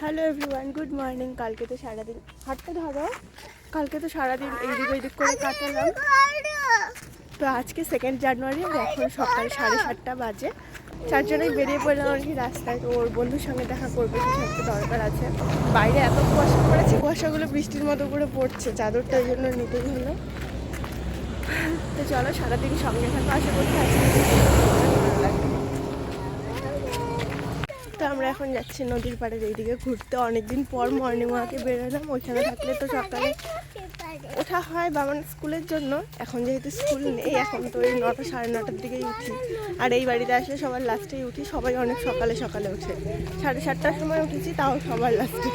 Hello everyone good morning কালকে তো সারাদিন হাঁটতে ধরো। কালকে তো সারাদিন এইদিক ওইদিক করে কাটালাম। তো আজকে সেকেন্ড জানুয়ারি এখন সকাল সাড়ে সাতটা বাজে। চারজনেই বেরিয়ে পড়লাম আর কি রাস্তায়। তো ওর বন্ধুর সঙ্গে দেখা করবে কিছু একটা দরকার আছে। বাইরে এত কুয়াশা পড়েছে কুয়াশাগুলো বৃষ্টির মতো করে পড়ছে। চাদরটা ওই জন্য নিতেই হলো তো চলো সারাদিন সঙ্গে থাকো। আশা করছি আজকে ভালো লাগবে তো আমরা এখন যাচ্ছি নদীর পাড়ের এইদিকে ঘুরতে। অনেকদিন পর মর্নিং ওয়াকে বেরোলাম, ওইখানে থাকলে তো সকালে ওঠা হয় বাবার স্কুলের জন্য। এখন যেহেতু স্কুল নেই, এখন তো ওই নটা সাড়ে নটার দিকেই উঠি। আর এই বাড়িতে আসলে সবার লাস্টেই উঠি, সবাই অনেক সকালে সকালে উঠে সাড়ে সাতটার সময় উঠেছি, তাও সবার লাস্টে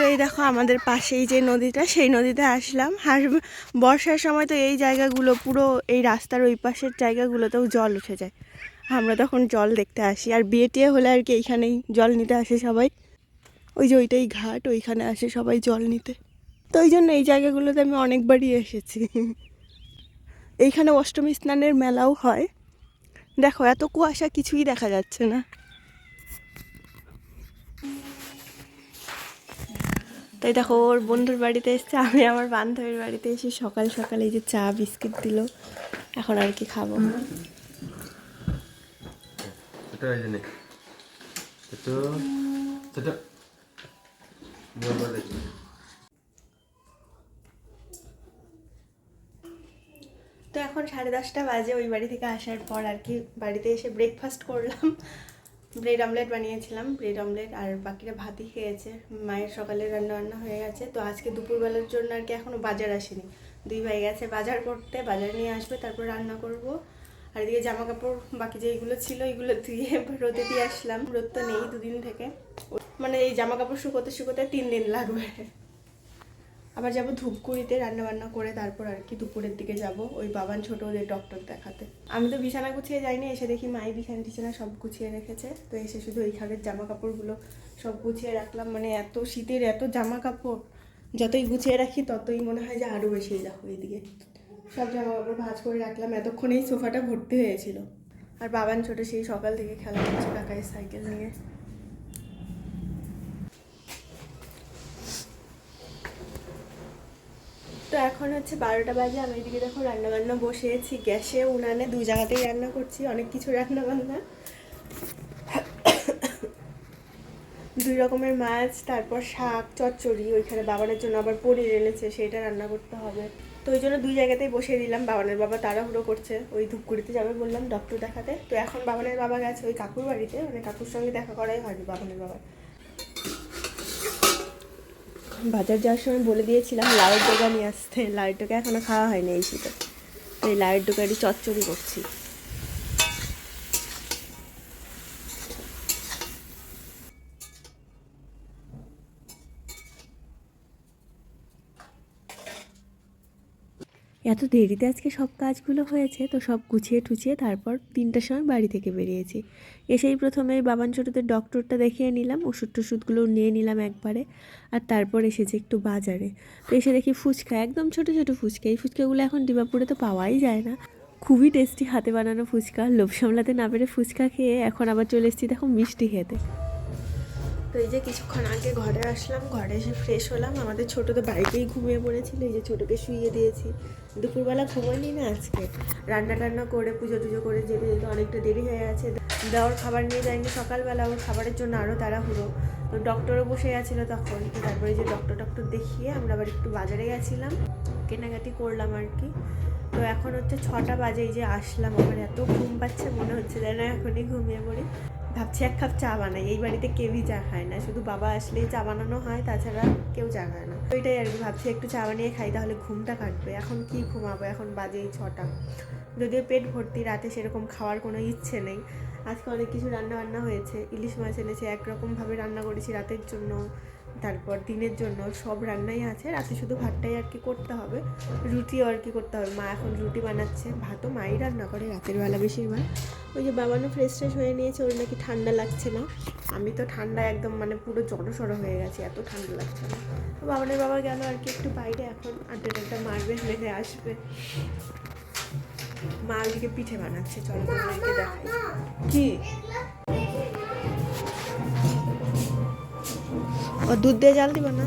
তো এই দেখো আমাদের পাশেই যে নদীটা, সেই নদীতে আসলাম। আর বর্ষার সময় তো এই জায়গাগুলো পুরো, এই রাস্তার ওই পাশের জায়গাগুলোতেও জল উঠে যায়। আমরা তখন জল দেখতে আসি। আর বিয়ে টিয়ে হলে আর কি এইখানেই জল নিতে আসে সবাই। ওই যে ওইটাই ঘাট, ওইখানে আসে সবাই জল নিতে। তো ওই জন্য এই জায়গাগুলোতে আমি অনেকবারই এসেছি। এইখানে অষ্টমী স্নানের মেলাও হয়। দেখো, এত কুয়াশা কিছুই দেখা যাচ্ছে না। তাই দেখো ওর বন্ধুর বাড়িতে এসছে আমি আমার বান্ধবীর বাড়িতে এসে সকাল সকাল এই যে চা বিস্কিট দিল। এখন আর কি খাব। তো এখন সাড়ে দশটা বাজে ওই বাড়ি থেকে আসার পর আর কি বাড়িতে এসে ব্রেকফাস্ট করলাম। ব্রেড অমলেট বানিয়েছিলাম ব্রেড অমলেট আর বাকিরা ভাতই খেয়েছে। মায়ের সকালে রান্না বান্না হয়ে গেছে। তো আজকে দুপুরবেলার জন্য আর কি এখনও বাজার আসেনি। দুই ভাই গেছে বাজার করতে, বাজার নিয়ে আসবে, তারপর রান্না করব। আর এদিকে জামা কাপড় বাকি যেগুলো ছিল, এগুলো ধুয়ে রোদে দিয়ে আসলাম। রোদ তো নেই দুদিন থেকে। মানে এই জামা কাপড় শুকোতে শুকোতে তিন দিন লাগবে। আবার যাব ধূপগুড়িতে রান্না বান্না করে তারপর আর কি দুপুরের দিকে যাব ওই বাবান ছোট ওদের ডক্টর দেখাতে। আমি তো বিছানা গুছিয়ে যাইনি, এসে দেখি মাই বিছানা টিছানা সব গুছিয়ে রেখেছে। তো এসে শুধু ওই ওইখানের জামা কাপড়গুলো সব গুছিয়ে রাখলাম। মানে এত শীতের এত জামা কাপড় যতই গুছিয়ে রাখি ততই মনে হয় যে আরও বেশি দেখো এইদিকে। সব জামা কাপড় ভাজ করে রাখলাম এতক্ষণ এই সোফাটা ভর্তি হয়েছিল। আর বাবান ছোট সেই সকাল থেকে খেলা করছে কাকাই সাইকেল নিয়ে। তো এখন হচ্ছে বারোটা বাজে, আমি এদিকে দেখো রান্না বান্না বসিয়েছি গ্যাসে, উনানে দুই জায়গাতেই রান্না করছি, অনেক কিছু রান্না বান্না দুই রকমের মাছ, তারপর শাক, চচ্চড়ি, ওইখানে বাবানের জন্য আবার পনির এনেছে সেটা রান্না করতে হবে। তো ওই জন্য দুই জায়গাতেই বসিয়ে দিলাম, বাবানের বাবা তাড়াহুড়ো করছে। ওই ধূপগুড়িতে যাবে বললাম ডক্টর দেখাতে। তো এখন বাবানের বাবা গেছে ওই কাকুর বাড়িতে মানে কাকুর সঙ্গে দেখা করাই হয়নি বাবানের বাবা বাজার যাওয়ার সময় বলে দিয়েছিলাম, লাউয়ের ডোকা নিয়ে আসতে। লাউয়ের ডোকা এখনও খাওয়া হয়নি এই শীতে। তো এই লাউয়ের ডোকাটি চচ্চড়ি করছি। এত দেরিতে আজকে সব কাজগুলো হয়েছে, তো সব গুছিয়ে টুছিয়ে তারপর তিনটার সময় বাড়ি থেকে বেরিয়েছি। এসেই প্রথমে বাবান ছোটোদের ডক্টরটা দেখিয়ে নিলাম ওষুধ টষুধগুলো নিয়ে নিলাম একবারে, আর তারপর এসেছি একটু বাজারে। তো এসে দেখি ফুচকা, একদম ছোট ছোট ফুচকা। এই ফুচকাগুলো এখন ডিমাপুরে তো পাওয়াই যায় না। খুবই টেস্টি হাতে বানানো ফুচকা, লোভ সামলাতে না পেরে ফুচকা খেয়ে এখন আবার চলে এসেছি, দেখো মিষ্টি খেতে। তো এই যে কিছুক্ষণ আগে ঘরে আসলাম, ঘরে এসে ফ্রেশ হলাম। আমাদের ছোট তো বাড়িতেই ঘুমিয়ে পড়েছিল, এই যে ছোটোকে শুইয়ে দিয়েছি। দুপুরবেলা ঘুমোয়নি না আজকে। রান্না টান্না করে, পুজো টুজো করে যেতে যেতে অনেকটা দেরি হয়ে গেছে। দেওয়ার খাবার নিয়ে যায়নি সকালবেলা ওর খাবারের জন্য আরও তাড়াহুড়ো। তো ডক্টরও বসে গেছিল তখন, তো তারপরে যে ডক্টর টক্টর দেখিয়ে আমরা আবার একটু বাজারে গেছিলাম। কেনাকাটি করলাম আর কি। তো এখন হচ্ছে ছটা বাজে যে আসলাম। আমার এত ঘুম পাচ্ছে, মনে হচ্ছে যেন এখনই ঘুমিয়ে পড়ি। ভাবছি এক কাপ চা বানাই। এই বাড়িতে কেউই চা খায় না। শুধু বাবা আসলেই চা বানানো হয়, তাছাড়া কেউ চা খায় না। তো এটাই আর কি, ভাবছি একটু চা বানিয়ে খাই, তাহলে ঘুমটা কাটবে। এখন কি ঘুমাবো? এখন বাজে এই ছটা। যদিও পেট ভর্তি, রাতে সেরকম খাওয়ার কোনো ইচ্ছে নেই। আজকে অনেক কিছু রান্না বান্না হয়েছে। ইলিশ মাছ এনেছে, একরকমভাবে রান্না করেছি রাতের জন্য। তারপর দিনের জন্য সব রান্নাই আছে। রাতে শুধু ভাতটাই আর কি করতে হবে। রুটিও আর কি করতে হবে। মা এখন রুটি বানাচ্ছে, ভাতও মাই রান্না করে রাতের বেলা বেশিরভাগ। ওই যে বাবানও ফ্রেশ ফ্রেশ হয়ে নিয়েছে, ওর নাকি ঠান্ডা লাগছে না। আমি তো ঠান্ডা একদম মানে পুরো জড়ো সড়ো হয়ে গেছে, এত ঠান্ডা লাগছে না। তো বাবানের বাবা গেল আর কি একটু বাইরে, এখন আড্ডা টাড্ডা মারবে মেরে আসবে। মা ওইদিকে পিঠে বানাচ্ছে, চলো দেখাই। কি? ও দুধ দিয়ে জাল দিব না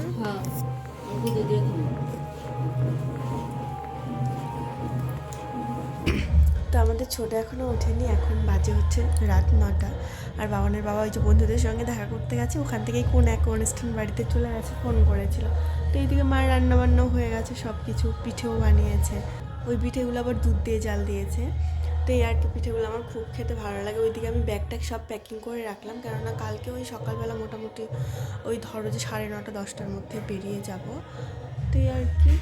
তো আমাদের ছোট এখনও ওঠেনি এখন বাজে হচ্ছে রাত নটা আর বাবানের বাবা ওই যে বন্ধুদের সঙ্গে দেখা করতে গেছে ওখান থেকেই কোন এক অনুষ্ঠান বাড়িতে চলে গেছে ফোন করেছিল। তো এইদিকে মার রান্নাবান্নাও হয়ে গেছে সব কিছু পিঠেও বানিয়েছে। ওই পিঠেগুলো আবার দুধ দিয়ে জাল দিয়েছে। তো এই আর কি পিঠেগুলো আমার খুব খেতে ভালো লাগে। ওইদিকে আমি ব্যাগ ট্যাগ সব প্যাকিং করে রাখলাম। কেননা কালকে ওই সকালবেলা মোটামুটি ওই ধরো যে সাড়ে নটা, দশটার মধ্যে বেরিয়ে যাব। তো এই আর কি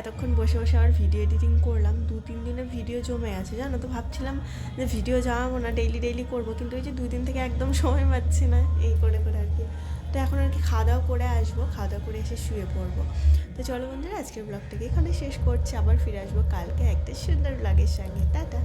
এতক্ষণ বসে বসে আমার ভিডিও এডিটিং করলাম। দু, তিন দিনের ভিডিও জমে আছে, জানো তো? ভাবছিলাম যে ভিডিও জমাবো না ডেইলি ডেইলি করব, কিন্তু ওই যে দুই দিন থেকে একদম সময় পাচ্ছি না। এই করে করে আর কি। তো এখন আর কি খাওয়া দাওয়া করে আসব খাওয়া দাওয়া করে এসে শুয়ে পড়ব। তো চলো বন্ধুরা, আজকের ব্লগটাকে এখানে শেষ করছি। আবার ফিরে আসব কালকে। একটা সুন্দর ব্লগের সঙ্গে। টাটা!